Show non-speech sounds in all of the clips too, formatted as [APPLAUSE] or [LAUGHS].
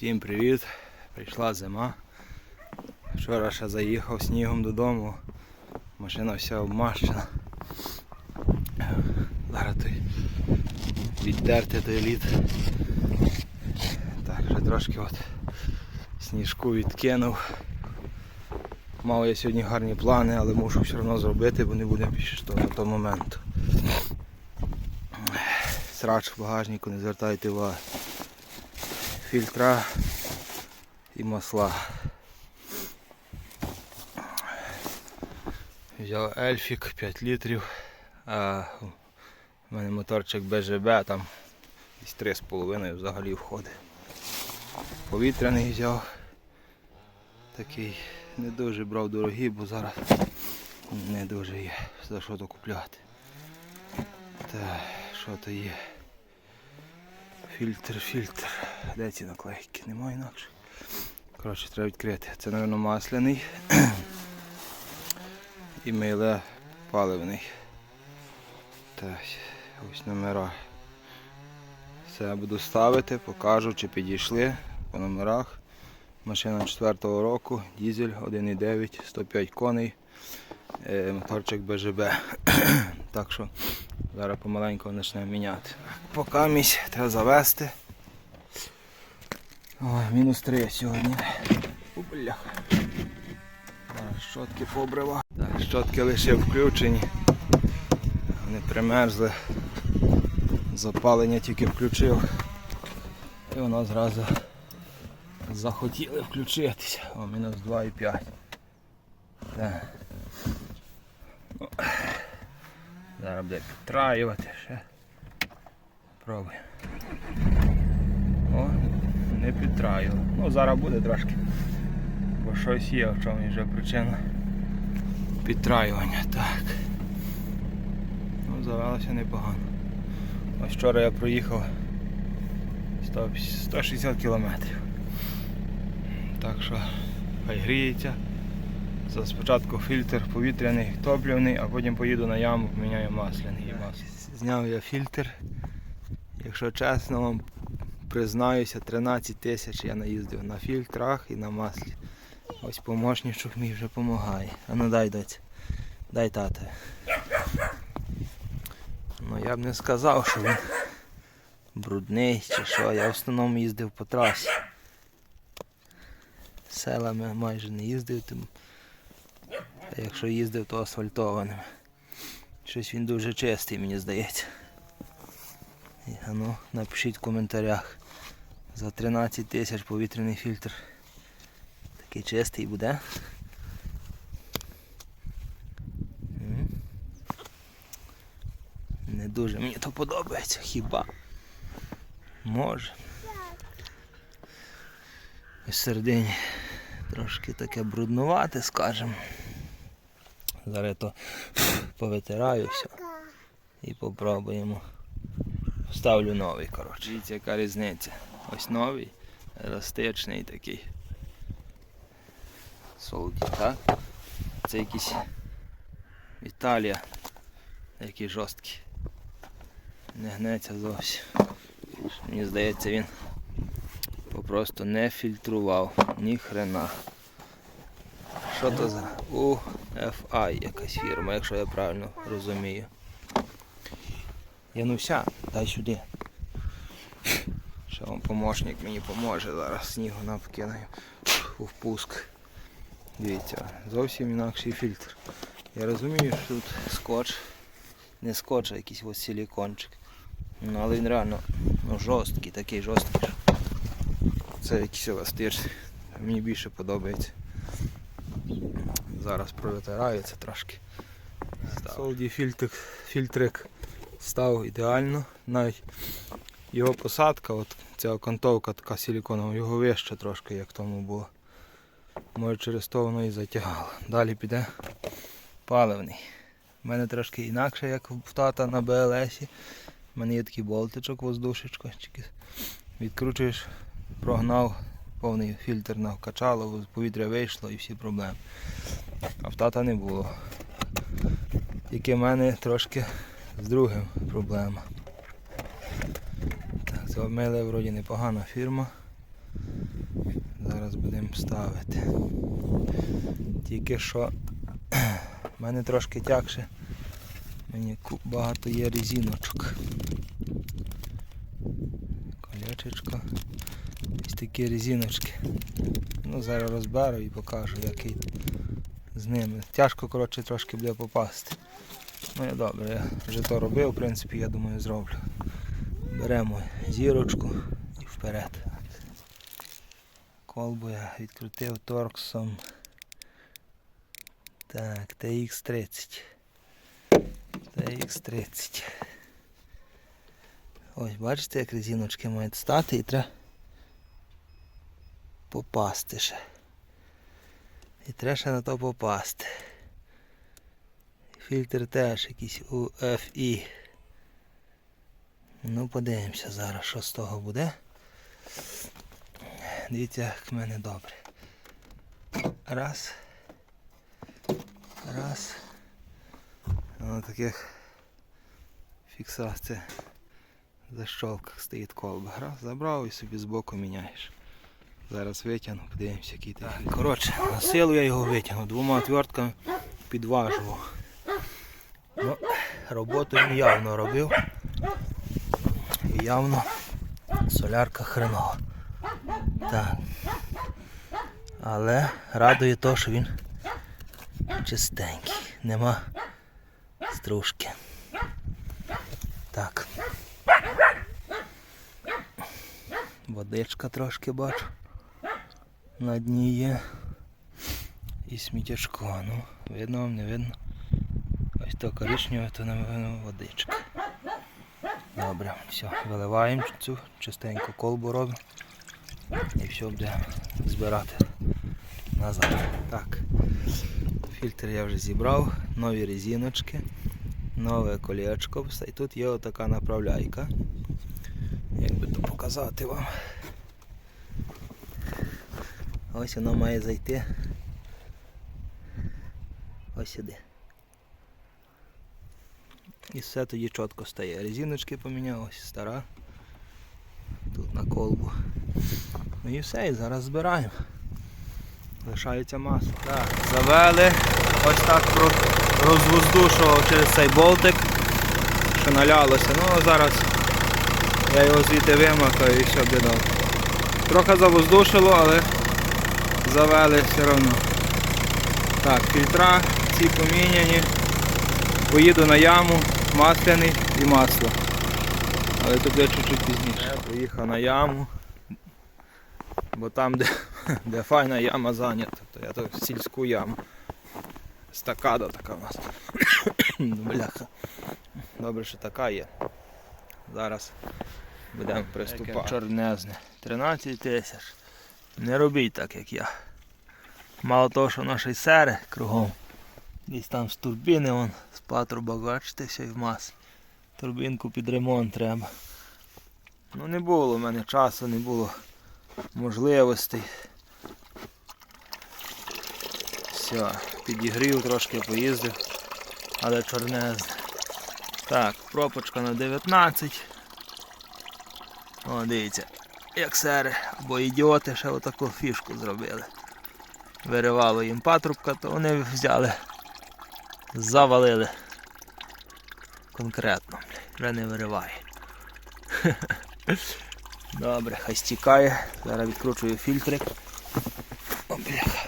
Всім привіт! Прийшла зима. Вчора ще заїхав снігом додому. Машина вся обмащена. Зараз той віддерти той лід. Так, вже трошки от сніжку відкинув. Мав я сьогодні гарні плани, але мушу все одно зробити, бо не буде більше того на того моменту. Срач в багажнику, не звертайте уваги. Фільтра і масла. Взяв ельфік 5 літрів, а у мене моторчик БЖБ, там десь 3,5 взагалі входить. Повітряний взяв. Такий не дуже брав дорогий, бо зараз не дуже є за що то купляти. Так, що то є? Фільтр, фільтр. Де ці наклейки? Немає інакше. Коротше, треба відкрити. Це, мабуть, масляний. [CLEARS THROAT] І миле паливний. Так, ось номера. Все буду ставити, покажу, чи підійшли по номерах. Машина 4-го року, дізель 1,9, 105 коней, е, моторчик БЖБ. [CLEARS THROAT] так що зараз помаленьку почнемо міняти. Поки місь треба завести. Ой, мінус 3 сьогодні. У, бляха. Щотки побрива. Так, щотки лише включені. Вони примерзли. Запалення тільки включив. І воно зразу захотіли включитися. О, мінус 2,5. Так. Ну, Зараз буде підтраювати ще. Пробуємо. О, не підтраю. Ну зараз буде трошки. Бо щось є, в чому вже причина підтраювання. Так. Ну, завелося непогано. Ось вчора я проїхав 160 кілометрів. Так що хай гріється. За спочатку фільтр повітряний, топливний, а потім поїду на яму, поміняю масляний і масло. Зняв я фільтр. Якщо чесно вам признаюся, 13 тисяч я наїздив на фільтрах і на маслі. Ось помощничок мій вже допомагає. А ну дай доць. Дай тата. Ну я б не сказав, що він брудний чи що. Я в основному їздив по трасі. Селами майже не їздив, тим, а якщо їздив, то асфальтованим. Щось він дуже чистий, мені здається. І, а ну, напишіть в коментарях. За 13 тисяч повітряний фільтр. Такий чистий буде. Не дуже мені то подобається, хіба? Може. Ось середині трошки таке бруднувате, скажем. Зараз то повитираю все і попробуємо. Вставлю новий, коротше. Дивіться, яка різниця. Ось новий, еластичний такий. Солді, так? Це якийсь Італія. Який жорсткий. Не гнеться зовсім. Мені здається, він попросту не фільтрував ні хрена. Що то за UFI якась фірма, якщо я правильно розумію. Януся, дай сюди. Ще вам помощник мені поможе зараз снігу навкинаю у впуск. Дивіться, зовсім інакший фільтр. Я розумію, що тут скотч. Не скотч, а якийсь ось силікончик. Ну але він реально ну, жорсткий, такий жорсткий. Це якийсь еластичний. Мені більше подобається. Зараз провитираю це трошки. Солді фільтрик, фільтрик став ідеально. Навіть його посадка, от ця окантовка така силіконова, його вище трошки, як тому було. Може через то воно і затягало. Далі піде паливний. У мене трошки інакше, як в тата на БЛСі. У мене є такий болтичок, воздушечко. Відкручуєш, прогнав, повний фільтр навкачало, повітря вийшло і всі проблеми. А в тата не було. Тільки в мене трошки з другим проблема. Так, це миле вроді непогана фірма. Зараз будемо ставити. Тільки що [CLEARS THROAT] в мене трошки тягше. Мені багато є резиночок. Колечечко. Ось такі резиночки. Ну, зараз розберу і покажу, який з ними. Тяжко, коротше, трошки буде попасти. Ну і добре, я вже то робив, в принципі, я думаю, зроблю. Беремо зірочку і вперед. Колбу я відкрутив торксом. Так, TX30. TX30. Ось, бачите, як резиночки мають стати і треба попасти ще. І треба ще на то попасти. Фільтр теж якийсь UFI. Ну, подивимося зараз, що з того буде. Дивіться, як в мене добре. Раз. Раз. На таких фіксація защолках стоїть колба. Раз, забрав і собі збоку міняєш. Зараз витягну, подивимося, який ти. Коротше, на силу я його витягнув, двома отвертками підважував. Ну, роботу він явно робив. І явно солярка хренова. Так. Але радує то, що він чистенький. Нема стружки. Так. Водичка трошки бачу. На дні є. І сміттячко. Ну, видно вам, не видно. Ось то коричневе, то напевно водичка. Добре, все, виливаємо цю чистеньку колбу робимо. І все буде збирати назад. Так. Фільтр я вже зібрав, нові резиночки, нове колечко. І тут є отака направляйка. Як би то показати вам. Ось воно має зайти. Ось сюди. І все тоді чітко стає. Резиночки поміняв, ось стара. Тут на колбу. Ну і все, і зараз збираємо. Лишається масло. Так, завели. Ось так розвоздушував через цей болтик, що налялося. Ну а зараз я його звідти вимакаю і все добре. Трохи завоздушило, але завели все одно. Так, фільтра ці поміняні. Поїду на яму, масляний і масло. Але буде чуть-чуть пізніше. Я поїхав на яму. Бо там, де, де файна яма зайнята, то я то в сільську яму. Стакада така у нас. Бляха. Добре, що така є. Зараз будемо приступати. Чорнезне. 13 тисяч. Не робіть так, як я. Мало того, що наші сери кругом. Десь там з турбіни вон, з патруба, бачите, все в мас. Турбінку під ремонт треба. Ну не було в мене часу, не було можливостей. Все, підігрів трошки, поїздив, але чорнезне. Так, пропочка на 19. О, дивіться, як сери або ідіоти ще отаку фішку зробили. Виривало їм патрубка, то вони взяли, завалили. Конкретно, вже не вириває. [LAUGHS] Добре, хай стікає. Зараз відкручую фільтрик.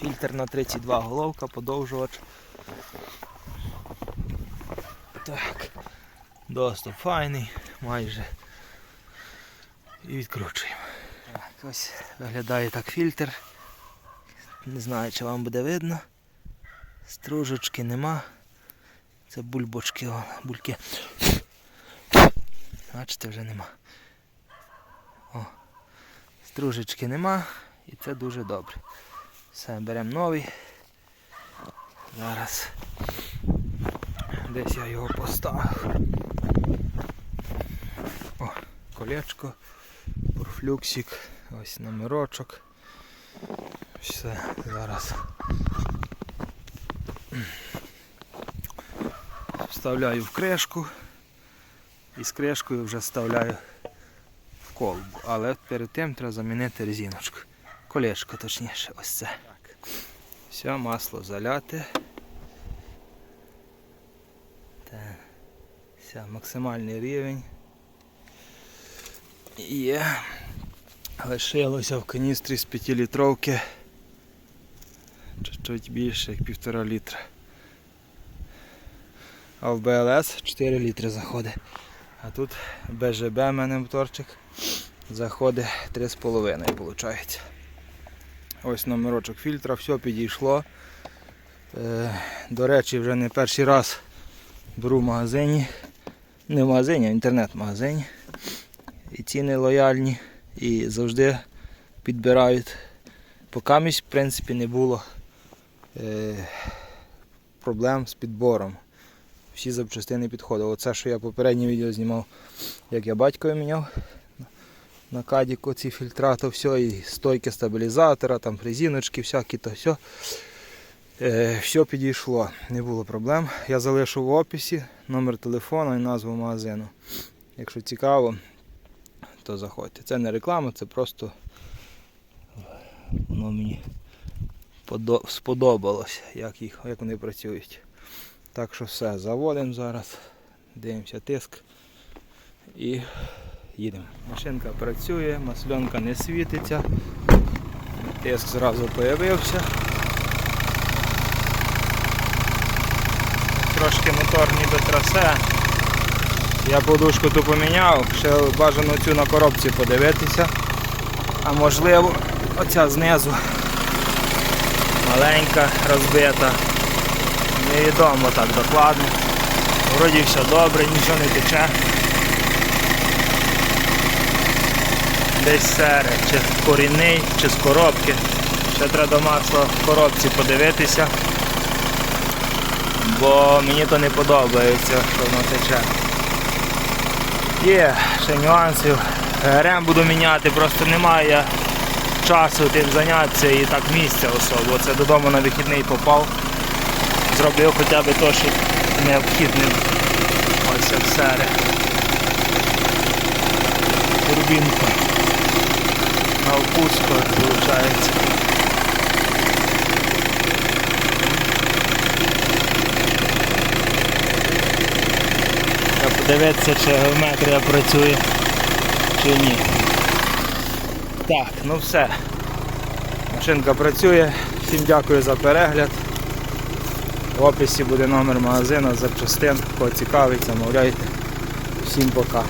Фільтр на 32 головка, подовжувач. Так. Доступ файний, майже. І відкручуємо. Ось виглядає так фільтр. Не знаю, чи вам буде видно. Стружечки нема. Це бульбочки, о, бульки. Бачите, вже нема. О, стружечки нема і це дуже добре. Все, беремо новий. Зараз десь я його поставив. О, колечко, порфлюксик, ось номерочок. Все, зараз вставляю в кришку і з кришкою вже вставляю в колбу. Але перед тим треба замінити резиночку. колечко точніше, ось це. Все, масло заляте. Так. Все, максимальний рівень. Є. Лишилося в каністрі з 5 літровки. Чуть більше, як півтора літра. А в БЛС 4 літри заходить. А тут БЖБ в мене моторчик заходить 3,5 виходить. Ось номерочок фільтра, все підійшло. Е, до речі, вже не перший раз беру в магазині. Не в магазині, а в інтернет-магазині. І ціни лояльні, і завжди підбирають. Покамість, в принципі, не було е, проблем з підбором. Всі запчастини підходили. Оце, що я попереднє відео знімав, як я батькові міняв на кадіку ці фільтра, то все, і стойки стабілізатора, там резиночки всякі, то все. Е, все підійшло, не було проблем. Я залишу в описі номер телефону і назву магазину. Якщо цікаво, то заходьте. Це не реклама, це просто воно мені подо- сподобалось, як, їх, як вони працюють. Так що все, заводимо зараз, дивимося тиск і їдемо. Машинка працює, масленка не світиться, тиск зразу з'явився. Трошки мотор ніби трасе. Я подушку ту поміняв, ще бажано цю на коробці подивитися. А можливо оця знизу маленька, розбита. Невідомо так докладно. Вроді все добре, нічого не тече. Десь сере, чи корінний, чи з коробки. Ще треба до масла в коробці подивитися. Бо мені то не подобається, що воно тече. Є ще нюансів. Рем буду міняти, просто немає часу тим зайнятися і так місця особо. Це додому на вихідний попав. Зробив хоча б те, що необхідне. Ось це все. Турбінка. На опуску виходить. Треба подивитися, чи геометрія працює, чи ні. Так, ну все. Машинка працює. Всім дякую за перегляд. В описі буде номер магазину запчастин. Кого цікавить, замовляйте. Всім пока.